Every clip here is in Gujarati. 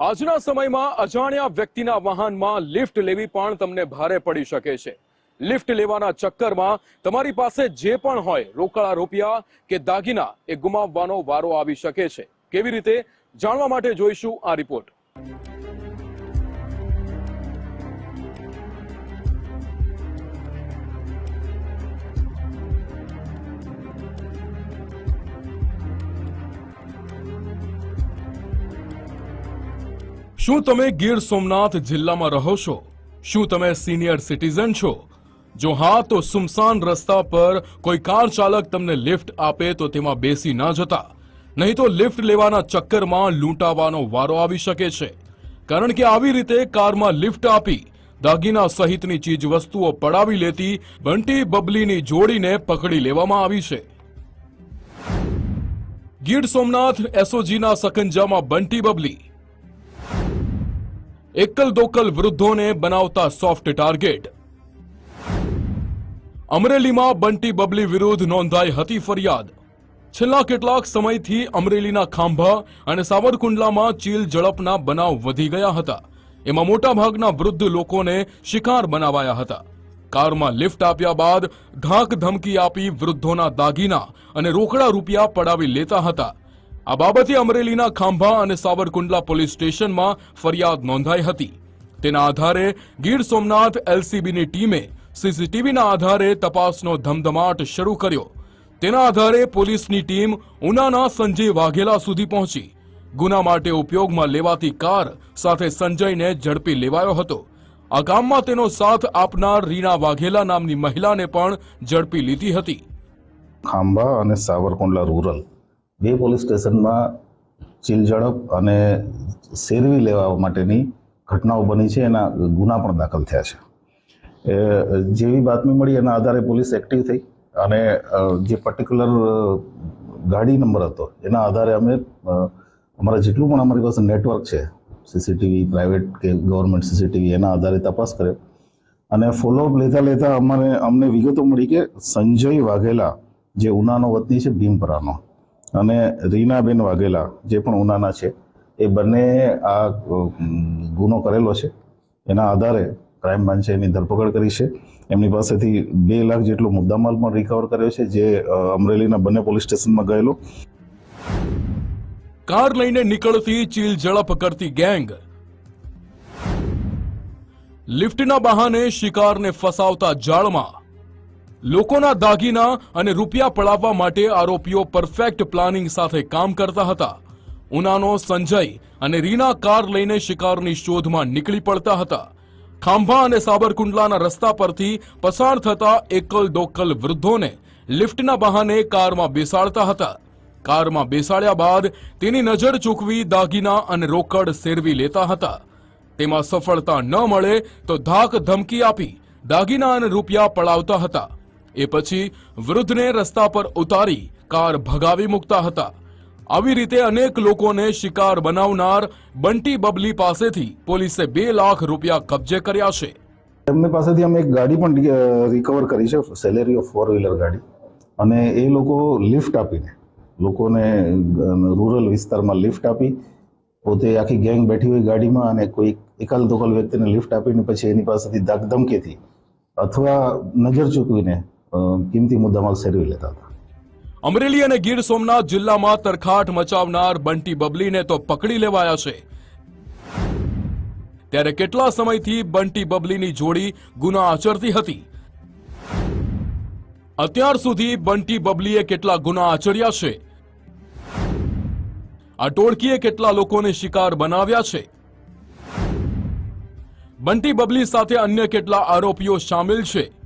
આજના સમયમાં અજાણ્યા વ્યક્તિના વાહનમાં લિફ્ટ લેવી પણ તમને ભારે પડી શકે છે. લિફ્ટ લેવાના ચક્કરમાં તમારી પાસે જે પણ હોય, રોકડા, રૂપિયા કે દાગીના, એ ગુમાવવાનો વારો આવી શકે છે. કેવી રીતે? જાણવા માટે જોઈશું આ રિપોર્ટ. શું તમે ગીર સોમનાથ જિલ્લામાં રહો છો? શું તમે સિનિયર સિટીઝન છો? જો હા, તો સુમસાન રસ્તા પર કોઈ કાર ચાલક તમને લિફ્ટ આપે તો તેમાં બેસી ન જતા. નહીં તો લિફ્ટ લેવાના ચક્કરમાં લૂંટાવાનો વારો આવી શકે છે. કારણ કે આવી રીતે કારમાં લિફ્ટ આપી દાગીના સહિતની ચીજ વસ્તુઓ પડાવી લેતી બંટી બબલીની જોડીને પકડી લેવામાં આવી છે. ગીર સોમનાથ એસઓજીના સકંજામાં બંટી બબલી એકલ દોકલ વૃદ્ધોને બનાવતા સોફ્ટ ટાર્ગેટ. અમરેલીમાં બંટી બબલી વિરુદ્ધ નોંધાઈ હતી ફરિયાદ. છેલ્લા કેટલાક સમયથી અમરેલીના ખાંભા અને સાવરકુંડલામાં ચીલ ઝડપના બનાવ વધી ગયા હતા. એમાં મોટાભાગના વૃદ્ધ લોકોને શિકાર બનાવાયા હતા. કારમાં લિફ્ટ આપ્યા બાદ ધાક ધમકી આપી વૃદ્ધોના દાગીના અને રોકડા રૂપિયા પડાવી લેતા હતા. આ બાબતે અમરેલીના ખાંભા અને સાવરકુંડલા પોલીસ સ્ટેશનમાં ફરિયાદ નોંધાઈ હતી. તેના આધારે ગીર સોમનાથ એલસીબીની ટીમે સીસીટીવીના આધારે તપાસનો ધમધમાટ શરૂ કર્યો. તેના આધારે પોલીસની ટીમ ઉનાના સંજય વાઘેલા સુધી પહોંચી. ગુના માટે ઉપયોગમાં લેવાતી કાર સાથે સંજયને ઝડપી લેવાયો હતો. આ કામમાં તેનો સાથ આપનાર રીના વાઘેલા નામની મહિલાને પણ ઝડપી લીધી હતી. ખાંભા અને સાવરકુંડલા રૂરલ બે પોલીસ સ્ટેશનમાં ચીલ ઝડપ અને શેરવી લેવા માટેની ઘટનાઓ બની છે. એના ગુના પણ દાખલ થયા છે. જેવી બાતમી મળી, એના આધારે પોલીસ એક્ટિવ થઈ અને જે પર્ટિક્યુલર ગાડી નંબર હતો, એના આધારે અમે અમારા જેટલું પણ અમારી પાસે નેટવર્ક છે, સીસીટીવી, પ્રાઇવેટ કે ગવર્મેન્ટ સીસીટીવી, એના આધારે તપાસ કર્યો અને ફોલોઅપ લેતા લેતા અમારે અમને વિગતો મળી કે સંજય વાઘેલા, જે ઉનાનો વતની છે, ભીમપરાનો અને રીનાબેન વાઘેલા, જે પણ ઉનાના છે, એ બંને આ ગુનો કરેલો છે. એના આધારે ક્રાઇમ બ્રાન્ચે એની ધરપકડ કરી છે. એમની પાસેથી બે લાખ જેટલો મુદ્દામાલ પણ રિકવર કર્યો છે, જે અમરેલીના બંને પોલીસ સ્ટેશનમાં ગયેલો. કાર લઈને નીકળતી ચીલ ઝડપ કરતી ગેંગ. લિફ્ટના બહાને શિકારને ફસાવતા જાળમાં લોકોના દાગીના અને રૂપિયા પડાવવા માટે આરોપીઓ પરફેક્ટ પ્લાનિંગ સાથે કામ કરતા હતા. ઉનાનો સંજય અને રીના કાર લઈને શિકારની શોધમાં નીકળી પડતા હતા. ખાંભા અને સાબરકુંડલાના રસ્તા પરથી પસાર થતા એકલ દોકલ વૃદ્ધોને લિફ્ટના બહાને કારમાં બેસાડતા હતા. કારમાં બેસાડ્યા બાદ તેની નજર ચૂકવી દાગીના અને રોકડ સેરવી લેતા હતા. તેમાં સફળતા ન મળે તો ધાક ધમકી આપી દાગીના અને રૂપિયા પડાવતા હતા. એ પછી વૃદ્ધને રસ્તા પર ઉતારી કાર ભગાવી મૂકતા હતા. આવી રીતે અનેક લોકોને શિકાર બનાવનાર બંટી બબલી પાસેથી પોલીસે બે લાખ રૂપિયા કબજે કર્યા છે. એમની પાસેથી અમે એક ગાડી પણ રિકવર કરી છે સેલેરી ઓફ ફોર વ્હીલર ગાડી. અને એ લોકો લિફ્ટ આપીને, લોકોને રૂરલ વિસ્તારમાં લિફ્ટ આપી, પોતે આખી ગેંગ બેઠી હોય ગાડીમાં અને કોઈ એકાલ દોકલ વ્યક્તિને લિફ્ટ આપીને પછી એની પાસેથી ધમકીથી અથવા નજર ચૂકવીને કિંમતી મુદ્દામાલ સેરવી લેતા હતા. અમરેલી અને ગીર સોમનાથ જિલ્લામાં તરખાટ મચાવનાર બંટી બબલીને તો પકડી લેવાયા છે. ત્યારે કેટલા સમયથી બંટી બબલીની જોડી ગુના આચરતી હતી? અત્યાર સુધી બંટી બબલીએ કેટલા ગુના આચર્યા છે? આ ટોળકીએ કેટલા લોકોને શિકાર બનાવ્યા છે? બંટી બબલી સાથે અન્ય કેટલા આરોપીઓ સામેલ છે?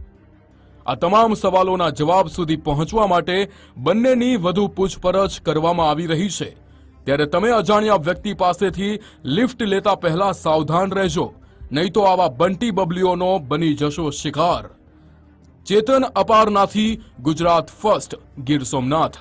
આ તમામ સવાલોના જવાબ સુધી પહોંચવા માટે બંનેની વધુ પૂછપરછ કરવામાં આવી રહી છે. ત્યારે તમે અજાણ્યા વ્યક્તિ પાસેથી લિફ્ટ લેતા પહેલા સાવધાન રહેજો, નહીં તો આવા બંટી બબલીઓનો બની જશો શિકાર. ચેતન અપારનાથી ગુજરાત ફર્સ્ટ, ગીર સોમનાથ.